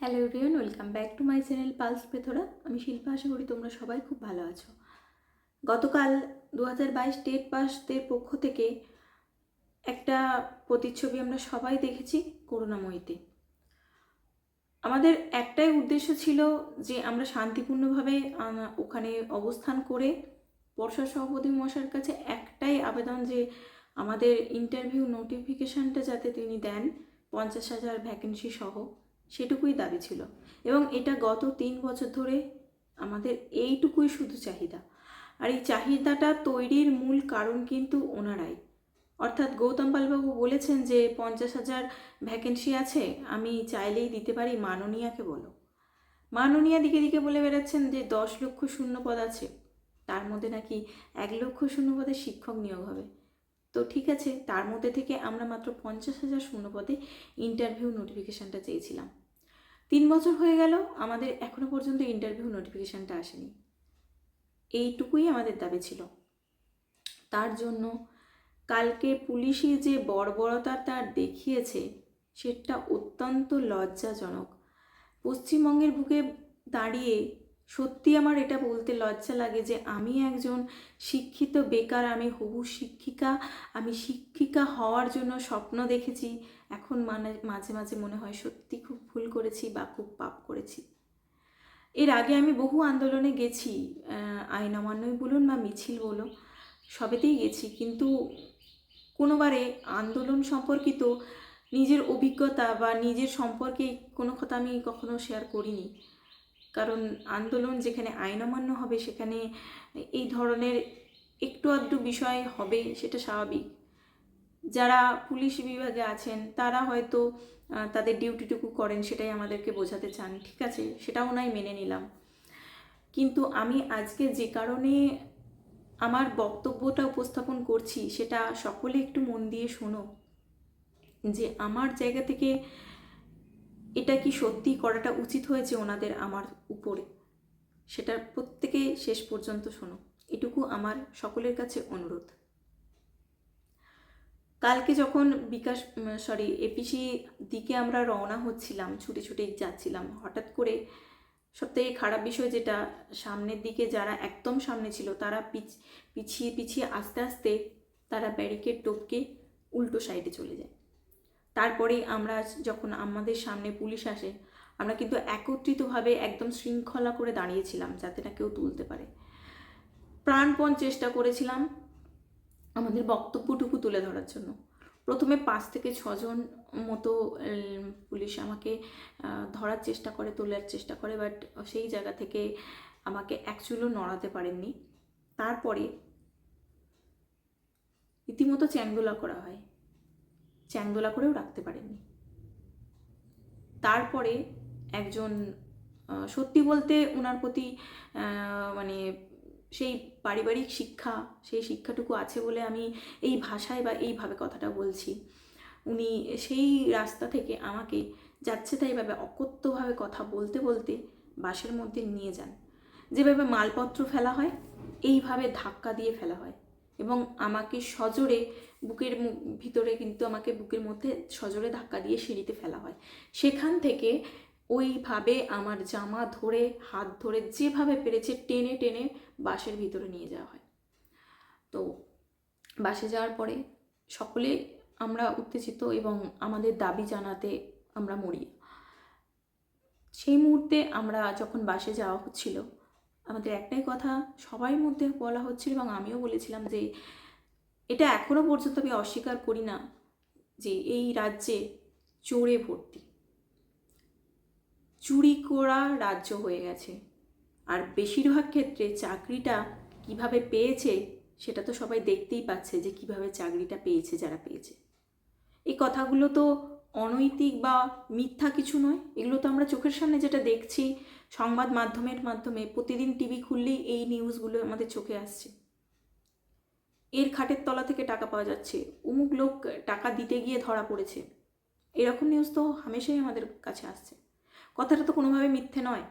Hello everyone welcome back to my channel pulse পেথোরা আমি শিল্পা, আশা করি তোমরা সবাই খুব ভালো আছো। গতকাল দু হাজার বাইশ টেট পাসদের পক্ষ থেকে একটা প্রতিচ্ছবি আমরা সবাই দেখেছি, করুণাময়ীতে। আমাদের একটাই উদ্দেশ্য ছিল যে আমরা শান্তিপূর্ণভাবে ওখানে অবস্থান করে বর্ষা সভাপতি মশাইয়ের কাছে একটাই আবেদন যে আমাদের ইন্টারভিউ নোটিফিকেশানটা যাতে তিনি দেন, পঞ্চাশ হাজার ভ্যাকেন্সি সহ। সেটুকুই দাবি ছিল। এবং এটা গত তিন বছর ধরে আমাদের এইটুকুই শুধু চাহিদা। আর এই চাহিদাটা তৈরির মূল কারণ কিন্তু ওনারাই। অর্থাৎ গৌতম পালবাবু বলেছেন যে, পঞ্চাশ হাজার ভ্যাকেন্সি আছে, আমি চাইলেই দিতে পারি, মাননীয়াকে বলো। মাননীয়া দিকে দিকে বলে বেড়াচ্ছেন যে, দশ লক্ষ শূন্য পদ আছে। তার মধ্যে নাকি এক লক্ষ শূন্য পদে শিক্ষক নিয়োগ হবে। তো ঠিক আছে, তার মধ্যে থেকে আমরা মাত্র পঞ্চাশ হাজার শূন্য পদে ইন্টারভিউ নোটিফিকেশানটা চেয়েছিলাম। তিন বছর হয়ে গেল, আমাদের এখনও পর্যন্ত ইন্টারভিউ নোটিফিকেশানটা আসেনি। এইটুকুই আমাদের দাবি ছিল। তার জন্য কালকে পুলিশি যে বর্বরতা তার দেখিয়েছে, সেটা অত্যন্ত লজ্জাজনক। পশ্চিমবঙ্গের বুকে দাঁড়িয়ে সত্যি আমার এটা বলতে লজ্জা লাগে যে আমি একজন শিক্ষিত বেকার, আমি হবু শিক্ষিকা, আমি শিক্ষিকা হওয়ার জন্য স্বপ্ন দেখেছি এখন মানে মাঝে মাঝে মনে হয় সত্যি খুব ভুল করেছি বা খুব পাপ করেছি। এর আগে আমি বহু আন্দোলনে গেছি আইন অমান্যই বলুন বা মিছিল বলুন, সবেতেই গেছি। কিন্তু কোনোবারে আন্দোলন সম্পর্কিত নিজের অভিজ্ঞতা বা নিজের সম্পর্কে কোনো কথা আমি কখনো শেয়ার করিনি। কারণ আন্দোলন যেখানে আইন অমান্য হবে, সেখানে এই ধরনের একটু আধটু বিষয় হবে, সেটা স্বাভাবিক। যারা পুলিশ বিভাগে আছেন, তারা হয়তো তাদের ডিউটিটুকু করেন সেটাই আমাদেরকে বোঝাতে চান, ঠিক আছে? সেটাও নাই মেনে নিলাম। কিন্তু আমি আজকে যে কারণে আমার বক্তব্যটা উপস্থাপন করছি, সেটা সকলে একটু মন দিয়ে শোনো। যে আমার জায়গা থেকে এটা কি সত্যি করাটা উচিত হয়েছে ওনাদের আমার উপরে? সেটা প্রত্যেকে শেষ পর্যন্ত শোনো। এটুকু আমার সকলের কাছে অনুরোধ। কালকে যখন বিকাশ সরি এপিসি দিকে আমরা রওনা হচ্ছিলাম, ছুটে ছুটে যাচ্ছিলাম, হঠাৎ করে সবথেকে খারাপ বিষয় যেটা, সামনের দিকে যারা একদম সামনে ছিল, তারা পিছ, পিছিয়ে পিছিয়ে আস্তে আস্তে তারা ব্যারিকেড টপকে উল্টো সাইডে চলে যায়। তারপরেই আমরা যখন আমাদের সামনে পুলিশ আসে, আমরা কিন্তু একত্রিতভাবে একদম শৃঙ্খলা করে দাঁড়িয়েছিলাম, যাতে না কেউ তুলতে পারে। প্রাণপণ চেষ্টা করেছিলাম আমাদের বক্তব্যটুকু তুলে ধরার জন্য। প্রথমে পাঁচ থেকে ছজন মতো পুলিশ আমাকে ধরার চেষ্টা করে, তোলার চেষ্টা করে, বাট সেই জায়গা থেকে আমাকে অ্যাকচুয়ালও নড়াতে পারেননি। তারপরে রীতিমতো চ্যাংদোলা করা হয়। চ্যাংদোলা করেও রাখতে পারেননি। তারপরে একজন সত্যি বলতে ওনার প্রতি মানে সেই পারিবারিক শিক্ষা, সেই শিক্ষাটুকু আছে বলে আমি এই ভাষায় বা এইভাবে কথাটা বলছি। উনি সেই রাস্তা থেকে আমাকে যাচ্ছে তাইভাবে অকথ্যভাবে কথা বলতে বলতে বাসের মধ্যে নিয়ে যান। যেভাবে মালপত্র ফেলা হয়, এইভাবে ধাক্কা দিয়ে ফেলা হয় এবং আমাকে সজোরে বুকের ভিতরে কিন্তু আমাকে বুকের মধ্যে সজোরে ধাক্কা দিয়ে সিঁড়িতে ফেলা হয়। সেখান থেকে ওইভাবে আমার জামা ধরে, হাত ধরে যেভাবে পেরেছে টেনে টেনে বাসের ভিতরে নিয়ে যাওয়া হয়। তো বাসে যাওয়ার পরে সকলে আমরা উত্তেজিত এবং আমাদের দাবি জানাতে আমরা মরি। সেই মুহূর্তে আমরা যখন বাসে যাওয়া হচ্ছিল, আমাদের একটাই কথা সবাই মধ্যে বলা হচ্ছিল এবং আমিও বলেছিলাম যে, এটা এখনও পর্যন্ত আমি অস্বীকার করি না যে এই রাজ্যে চোরে ভর্তি। চুরি করা রাজ্য হয়ে গেছে। আর বেশিরভাগ ক্ষেত্রে চাকরিটা কীভাবে পেয়েছে সেটা তো সবাই দেখতেই পাচ্ছে যে কীভাবে চাকরিটা পেয়েছে যারা পেয়েছে। এই কথাগুলো তো অনৈতিক বা মিথ্যা কিছু নয়, এগুলো তো আমরা চোখের সামনে যেটা দেখছি সংবাদ মাধ্যমের মাধ্যমে, প্রতিদিন টিভি খুললেই এই নিউজগুলো আমাদের চোখে আসছে। এর খাটের তলা থেকে টাকা পাওয়া যাচ্ছে, অমুক লোক টাকা দিতে গিয়ে ধরা পড়েছে। এরকম নিউজ তো হামেশাই আমাদের কাছে আসছে। কথাটা তো কোনোভাবে মিথ্যে নয়।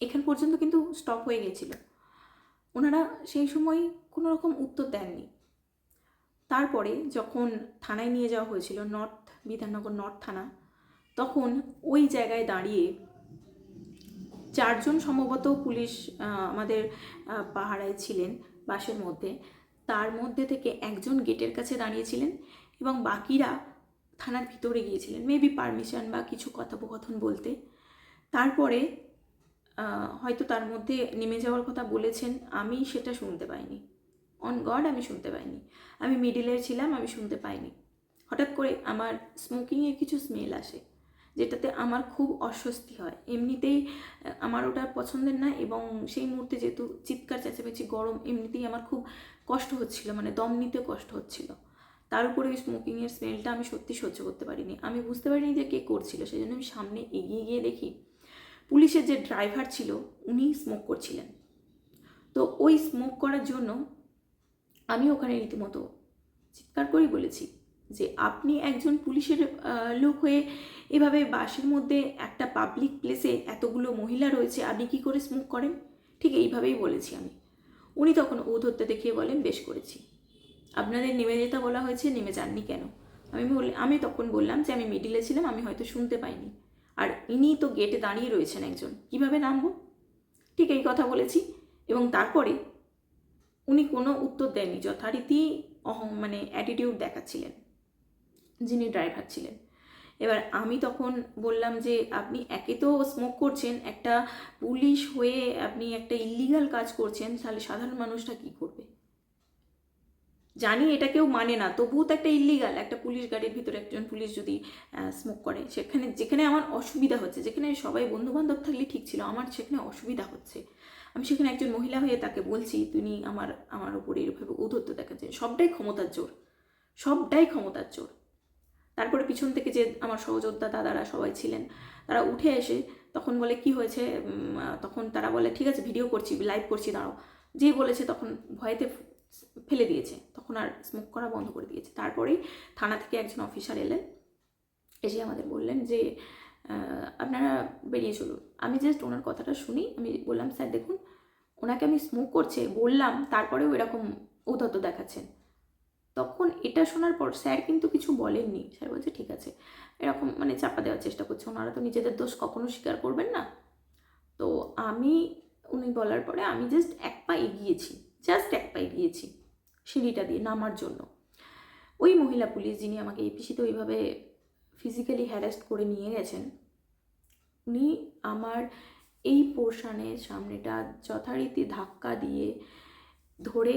এখান পর্যন্ত কিন্তু স্টপ হয়ে গেছিল ওনারা সেই সময় কোনো রকম উত্তর দেননি। তারপরে যখন থানায় নিয়ে যাওয়া হয়েছিল, নর্থ, বিধাননগর নর্থ থানা, তখন ওই জায়গায় দাঁড়িয়ে চারজন সম্ভবত পুলিশ আমাদের পাহারায় ছিলেন বাসের মধ্যে। তার মধ্যে থেকে একজন গেটের কাছে দাঁড়িয়েছিলেন এবং বাকিরা থানার ভিতরে গিয়েছিলেন মেবি পারমিশন বা কিছু কথোপকথন বলতে। তারপরে হয়তো তার মধ্যে নেমে যাওয়ার কথা বলেছেন, আমি সেটা শুনতে পাইনি। অন গড আমি শুনতে পাইনি। আমি মিডিলের ছিলাম, আমি শুনতে পাইনি। হঠাৎ করে আমার স্মোকিংয়ের কিছু স্মেল আসে, যেটাতে আমার খুব অস্বস্তি হয়। এমনিতেই আমার ওটা পছন্দের না এবং সেই মুহূর্তে যেহেতু চিৎকার, চেঁচামেচি, গরম, এমনিতেই আমার খুব কষ্ট হচ্ছিল মানে দম নিতে কষ্ট হচ্ছিল। তার উপরে ওই স্মোকিংয়ের স্মেলটা আমি সত্যি সহ্য করতে পারিনি। আমি বুঝতে পারিনি যে কে করছিল সেই জন্য আমি সামনে এগিয়ে গিয়ে দেখি পুলিশের যে ড্রাইভার ছিল উনি স্মোক করছিলেন। তো ওই স্মোক করার জন্য আমি ওখানে রীতিমতো চিৎকার করেই বলেছি যে আপনি একজন পুলিশের লোক হয়ে এভাবে বাসের মধ্যে একটা পাবলিক প্লেসে এতগুলো মহিলা রয়েছে, আপনি কি করে স্মোক করেন? ঠিক এইভাবেই বলেছি আমি। উনি তখন ঔদ্ধত্য দেখিয়ে বলেন, বেশ করেছি। আপনাদের নেমে যেতে বলা হয়েছে, নেমে যাননি কেন? আমি বল, আমি তখন বললাম যে আমি মিডিলে ছিলাম, আমি হয়তো শুনতে পাইনি। আর ইনি তো গেটে দাঁড়িয়ে রয়েছেন একজন। কীভাবে নামবো? ঠিক এই কথা বলেছি। এবং তারপরে উনি কোনো উত্তর দেননি, যথারীতি অহং মানে অ্যাটিটিউড দেখাচ্ছিলেন, যিনি ড্রাইভার ছিলেন। এবার আমি তখন বললাম যে, আপনি একে তো স্মোক করছেন, একটা পুলিশ হয়ে আপনি একটা ইলিগাল কাজ করছেন, তাহলে সাধারণ মানুষটা কি করবে? জানি এটা কেউ মানে না, তবুও তো একটা ইলিগাল একটা পুলিশ গাড়ির ভিতরে একজন পুলিশ যদি স্মোক করে, সেখানে, যেখানে আমার অসুবিধা হচ্ছে, যেখানে সবাই বন্ধু বান্ধব থাকলে ঠিক ছিল, আমার সেখানে অসুবিধা হচ্ছে। আমি সেখানে একজন মহিলা হয়ে তাকে বলছি তিনি আমার আমার উপরে এরভাবে ঔদ্ধত্য দেখাচ্ছেন সবটাই ক্ষমতার জোর সবটাই ক্ষমতার জোর তারপরে পিছন থেকে যে আমার সহযোদ্ধা দাদারা সবাই ছিলেন, তারা উঠে এসে তখন বলে, কি হয়েছে? তখন তারা বলে, ঠিক আছে ভিডিও করছি লাইভ করছি, দাঁড়াও। যে বলেছে তখন ভয়েতে ফেলে দিয়েছে। তখন আর স্মোক করা বন্ধ করে দিয়েছে। তারপরেই থানা থেকে একজন অফিসার এলেন। এসে আমাদের বললেন যে আপনারা বেরিয়ে চলুন। আমি জাস্ট ওনার কথাটা শুনি। আমি বললাম, স্যার, দেখুন, ওনাকে আমি স্মোক করছে, বললাম, তারপরেও এরকম ঔদ্ধত্য দেখাচ্ছেন। তখন এটা শোনার পর স্যার কিন্তু কিছু বলেননি। স্যার বলছে, ঠিক আছে। এরকম মানে চাপা দেওয়ার চেষ্টা করছে। ওনারা তো নিজেদের দোষ কখনো স্বীকার করবেন না। তো আমি, উনি বলার পরে আমি জাস্ট এক পা এগিয়েছি। জাস্ট এক পা এগিয়েছি সিঁড়িটা দিয়ে নামার জন্য। ওই মহিলা পুলিশ যিনি আমাকে এপিসিতে ওইভাবে ফিজিক্যালি হ্যারাস্ট করে নিয়ে গেছেন, উনি আমার এই পোর্শনের সামনেটা যথারীতি ধাক্কা দিয়ে ধরে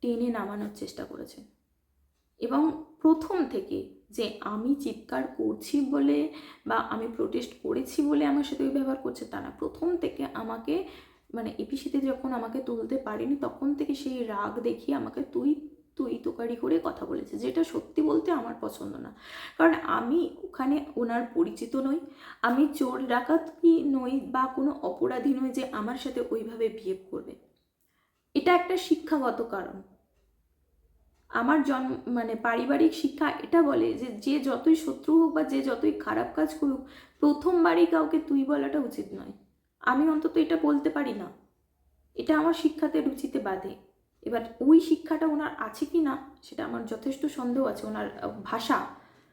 টেনে নামানোর চেষ্টা করেছেন। এবং প্রথম থেকে যে আমি চিৎকার করছি বলে বা আমি প্রোটেস্ট করেছি বলে আমার সাথে ওই ব্যবহার করছে তা না, প্রথম থেকে আমাকে মানে এপিসিতে যখন আমাকে তুলতে পারেনি, তখন থেকে সেই রাগ দেখিয়ে আমাকে তুই তুই তোকারি করে কথা বলেছে, যেটা সত্যি বলতে আমার পছন্দ না। কারণ আমি ওখানে ওনার পরিচিত নই, আমি চোর ডাকাত কি নই বা কোনো অপরাধী নই যে আমার সাথে ওইভাবে বিহেভ করবে। এটা একটা শিক্ষাগত কারণ। আমার জন্ম মানে পারিবারিক শিক্ষা এটা বলে যে যে যতই শত্রু হোক বা যে যতই খারাপ কাজ করুক, প্রথমবারই কাউকে তুই বলাটা উচিত নয়। আমি অন্তত এটা বলতে পারি না। এটা আমার শিক্ষাতে রুচিতে বাধে। এবার ওই শিক্ষাটা ওনার আছে কি না সেটা আমার যথেষ্ট সন্দেহ আছে। ওনার ভাষা,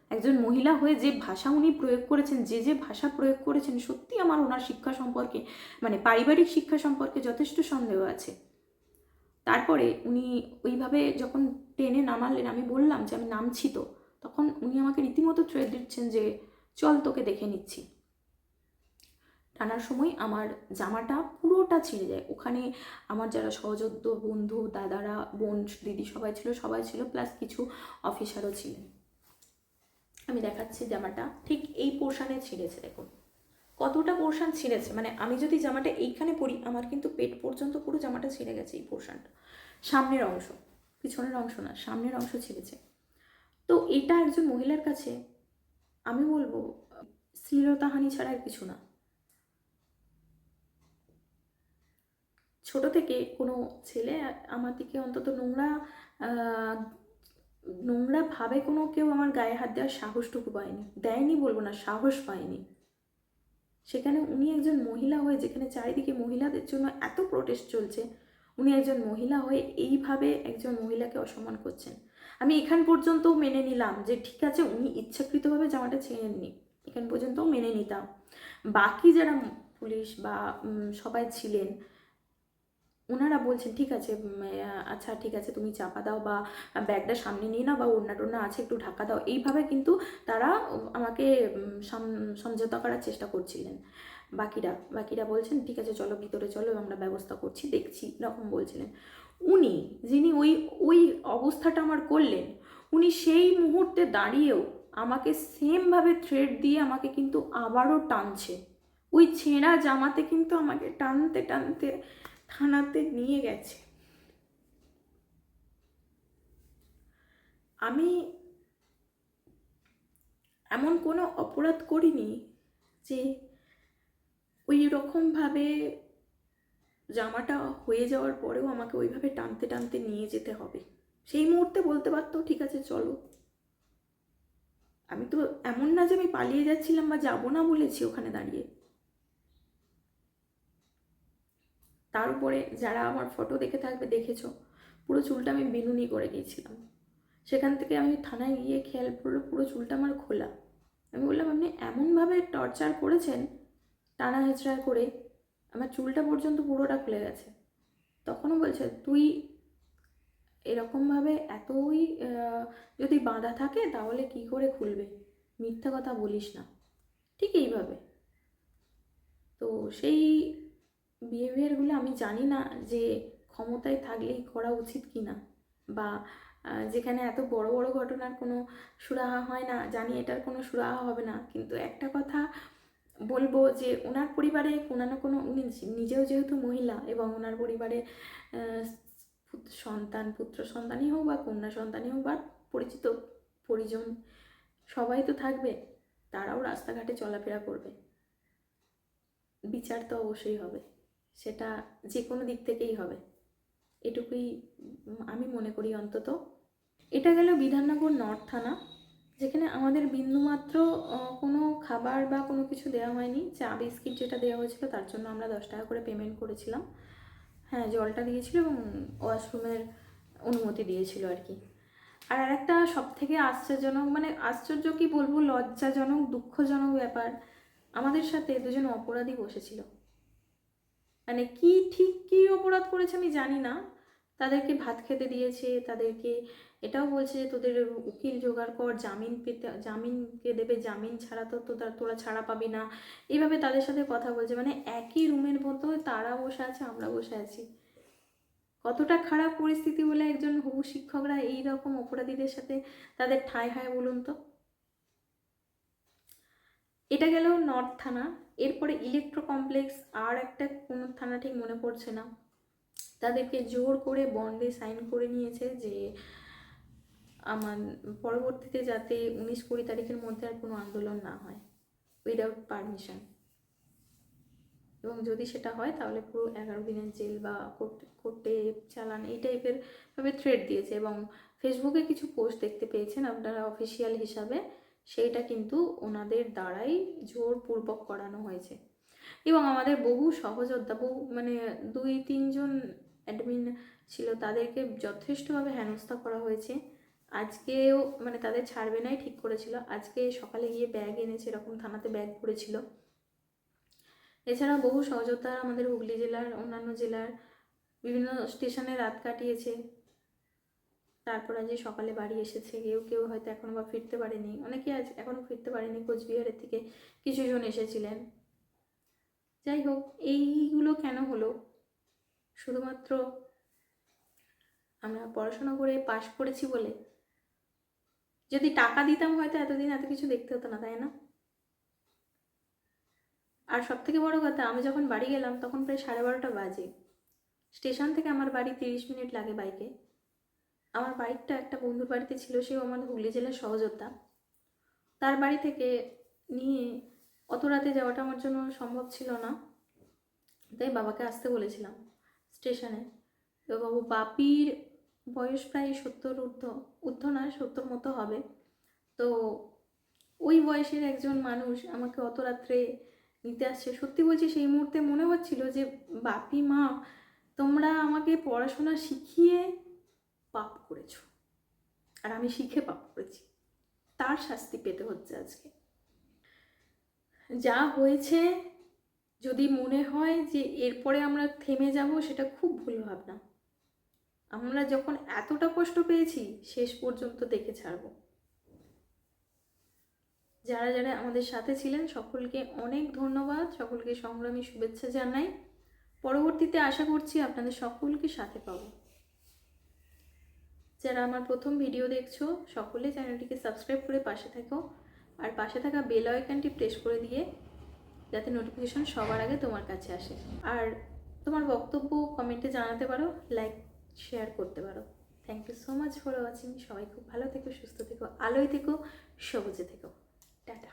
একজন মহিলা হয়ে যে ভাষা উনি প্রয়োগ করেছেন, যে যে ভাষা প্রয়োগ করেছেন, সত্যি আমার ওনার শিক্ষা সম্পর্কে মানে পারিবারিক শিক্ষা সম্পর্কে যথেষ্ট সন্দেহ আছে। তারপরে উনি ওইভাবে যখন ট্রেনে নামালেন, আমি বললাম যে আমি নামছি তো। তখন উনি আমাকে রীতিমতো থ্রেড দিচ্ছেন যে, চল তোকে দেখে নিচ্ছি। টানার সময় আমার জামাটা পুরোটা ছিঁড়ে যায়। ওখানে আমার যারা সহযোদ্ধ, বন্ধু, দাদারা, বোন, দিদি সবাই ছিল সবাই ছিল প্লাস কিছু অফিসারও ছিলেন। আমি দেখাচ্ছি জামাটা। ঠিক এই পোর্শানে ছিঁড়েছে, দেখুন। কতটা পোর্শান ছিঁড়েছে? মানে আমি যদি জামাটা এইখানে পরি, আমার কিন্তু পেট পর্যন্ত পুরো জামাটা ছিঁড়ে গেছে এই পোর্শানটা সামনের অংশ, পিছনের অংশ না, সামনের অংশ ছিঁড়েছে। তো এটা একজন মহিলার কাছে আমি বলব, শ্লীলতাহানি ছাড়া আর কিছু না। ছোট থেকে কোনো ছেলে আমার দিকে অন্তত নোংরা আহ, নোংরা ভাবে কোনো কেউ আমার গায়ে হাত দেওয়ার সাহসটুকু পায়নি। দেয়নি বলব না সাহস পায়নি। সেখানে উনি একজন মহিলা হয়ে যেখানে চারিদিকে মহিলাদের জন্য এত প্রোটেস্ট চলছে উনি একজন মহিলা হয়ে এইভাবে একজন মহিলাকে অসম্মান করছেন। আমি এখান পর্যন্ত মেনে নিলাম যে ঠিক আছে উনি ইচ্ছাকৃতভাবে জামাটা ছেড়ে নেননি এখান পর্যন্ত মেনে নিতাম। বাকি যারা পুলিশ বা সবাই ছিলেন ওনারা বলছেন, ঠিক আছে আচ্ছা ঠিক আছে, তুমি চাপা দাও বা ব্যাগটা সামনে নিয়ে নাও বা ওড়না টোড়না আছে, একটু ঢাকা দাও। এইভাবে কিন্তু তারা আমাকে সাম- সমঝোতা করার চেষ্টা করছিলেন। বাকিরা বাকিরা বলছেন, ঠিক আছে, চলো, ভিতরে চলো, আমরা ব্যবস্থা করছি, দেখছি। এরকম বলছিলেন। উনি, যিনি ওই ওই অবস্থাটা আমার করলেন, উনি সেই মুহূর্তে দাঁড়িয়েও আমাকে সেমভাবে থ্রেড দিয়ে আমাকে কিন্তু আবারও টানছে। ওই ছেঁড়া জামাতে কিন্তু আমাকে টানতে টানতে থানাতে নিয়ে গেছে। আমি এমন কোনো অপরাধ করিনি যে ওই রকমভাবে জামাটা হয়ে যাওয়ার পরেও আমাকে ওইভাবে টানতে টানতে নিয়ে যেতে হবে। সেই মুহূর্তে বলতে পারতো, ঠিক আছে, চলো। আমি তো এমন না যে আমি পালিয়ে যাচ্ছিলাম বা যাব না বলেছি ওখানে দাঁড়িয়ে। তার উপরে যারা আমার ফটো দেখে থাকবে, দেখেছ, পুরো চুলটা আমি বিনুনি করে গিয়েছিলাম। সেখান থেকে আমি থানায় গিয়ে খেয়াল পড়ল, পুরো চুলটা আমার খোলা। আমি বললাম, আপনি এমনভাবে টর্চার করেছেন, টানা হেঁচড়া করে, আমার চুলটা পর্যন্ত পুরোটা খুলে গেছে। তখনও বলছে, তুই এরকমভাবে এতই যদি বাঁধা থাকে, তাহলে কি করে খুলবে? মিথ্যা কথা বলিস না। ঠিক এইভাবে। তো সেই বিহেভিয়ারগুলো আমি জানি না যে ক্ষমতায় থাকলেই করা উচিত কি না বা যেখানে এত বড় বড় ঘটনার কোনো সুরাহা হয় না, জানি এটার কোনো সুরাহা হবে না। কিন্তু একটা কথা বলব যে ওনার পরিবারে কোনো না কোনো, উনি নিজেও যেহেতু মহিলা এবং ওনার পরিবারে সন্তান, পুত্র সন্তানই হোক বা কন্যা সন্তানই হোক বা পরিচিত পরিজন সবাই তো থাকবে, তারাও রাস্তাঘাটে চলাফেরা করবে। বিচার তো অবশ্যই হবে। সেটা যে কোনো দিক থেকেই হবে। এটুকুই আমি মনে করি অন্তত। এটা গেল বিধাননগর নর্থ থানা, যেখানে আমাদের বিন্দুমাত্র কোনো খাবার বা কোনো কিছু দেওয়া হয়নি। চা, বিস্কিট যেটা দেওয়া হয়েছিল তার জন্য আমরা দশ টাকা করে পেমেন্ট করেছিলাম। হ্যাঁ জলটা দিয়েছিল এবং ওয়াশরুমের অনুমতি দিয়েছিল আর কি। আর আরেকটা সব থেকে আশ্চর্যজনক মানে আশ্চর্য কি বলব, লজ্জাজনক, দুঃখজনক ব্যাপার, আমাদের সাথে দুজন অপরাধী বসেছিল। মানে কি ঠিক কি অপরাধ করেছে আমি জানি না। তাদেরকে ভাত খেতে দিয়েছে, তাদেরকে এটাও বলছে যে তোদের উকিল জোগাড় কর, জামিন পেতে, জামিনকে দেবে, জামিন ছাড়া তো তোরা তোরা ছাড়া পাবি না। এইভাবে তাদের সাথে কথা বলছে মানে একই রুমের মতো তারা বসে আছে আমরা বসে আছি। কতটা খারাপ পরিস্থিতি বলে একজন হবু শিক্ষকরা এই রকম অপরাধীদের সাথে তাদের ঠাঁই হয় বলুন তো? এটা গেল নর্থ থানা। এরপরে ইলেকট্রো কমপ্লেক্স আর একটা কোন থানা ঠিক মনে পড়ছে না। তাদেরকে জোর করে বন্ডে সাইন করে নিয়েছে যে, আমার পরবর্তীতে যাতে উনিশ কুড়ি তারিখের মধ্যে আর কোনো আন্দোলন না হয় উইদাউট পারমিশন এবং যদি সেটা হয়, তাহলে পুরো এগারো দিনের জেল বা কোর্টে চালান, এই টাইপের ভাবে থ্রেড দিয়েছে। এবং ফেসবুকে কিছু পোস্ট দেখতে পেয়েছেন আপনারা অফিসিয়াল হিসাবে। সেইটা কিন্তু ওনাদের দ্বারাই জোরপূর্বক করানো হয়েছে। এবং আমাদের বহু সহযোদ্ধা, বহু মানে দুই, তিনজন অ্যাডমিন ছিল, তাদেরকে যথেষ্টভাবে হেনস্থা করা হয়েছে। আজকেও মানে তাদের ছাড়বে নাই ঠিক করেছিল। আজকে সকালে গিয়ে ব্যাগ এনেছে, এরকম থানাতে ব্যাগ পড়েছিল। এছাড়া বহু সহযোদ্ধা আমাদের হুগলি জেলার, অন্যান্য জেলার বিভিন্ন স্টেশনে রাত কাটিয়েছে। তারপর আজ সকালে বাড়ি এসেছে, কেউ কেউ হয়তো এখনও বা ফিরতে পারেনি। অনেকে আজ এখনও ফিরতে পারেনি, কোচবিহারের থেকে কিছুজন এসেছিলেন। যাই হোক, এইগুলো কেন হলো? শুধুমাত্র আমরা পড়াশোনা করে পাশ করেছি বলে। যদি টাকা দিতাম হয়তো এতদিন এত কিছু দেখতে হতো না, তাই না? আর সব থেকে বড় কথা, আমি যখন বাড়ি গেলাম তখন প্রায় সাড়ে বারোটা বাজে। স্টেশন থেকে আমার বাড়ি তিরিশ মিনিট লাগে বাইকে। আমার বাইকটা একটা বন্ধুর বাড়িতে ছিল, সেও আমাদের হুগলি জেলার সহযোদ্ধা। তার বাড়ি থেকে নিয়ে অত রাতে যাওয়াটা আমার জন্য সম্ভব ছিল না। তাই বাবাকে আসতে বলেছিলাম স্টেশনে। তো বাবু, বাপির বয়স প্রায় সত্তর ঊর্ধ্ব ঊর্ধ্ব নয় সত্তর মতো হবে। তো ওই বয়সের একজন মানুষ আমাকে অত রাত্রে নিতে আসছে। সত্যি বলছি, সেই মুহূর্তে মনে হচ্ছিল যে, বাপি মা, তোমরা আমাকে পড়াশোনা শিখিয়ে পাপ করেছ। আর আমি শিখে পাপ করেছি। তার শাস্তি পেতে হচ্ছে আজকে। যা হয়েছে, যদি মনে হয় যে এরপরে আমরা থেমে যাব, সেটা খুব ভুল ভাবনা। আমরা যখন এতটা কষ্ট পেয়েছি, শেষ পর্যন্ত দেখে ছাড়বো। যারা যারা আমাদের সাথে ছিলেন, সকলকে অনেক ধন্যবাদ। সকলকে সংগ্রামী শুভেচ্ছা জানাই। পরবর্তীতে আশা করছি আপনাদের সকলকে সাথে পাবো। যারা আমার প্রথম ভিডিও দেখছ, সকলে চ্যানেলটিকে সাবস্ক্রাইব করে পাশে থেকো। আর পাশে থাকা বেল আইকনটি প্রেস করে দিয়ে যাতে নোটিফিকেশন সবার আগে তোমার কাছে আসে। আর তোমার বক্তব্য কমেন্টে জানাতে পারো লাইক শেয়ার করতে পারো। Thank you so much for watching সবাই খুব ভালো থেকো, সুস্থ থেকো, আলোয় থেকো, সবুজে থেকো। টাটা।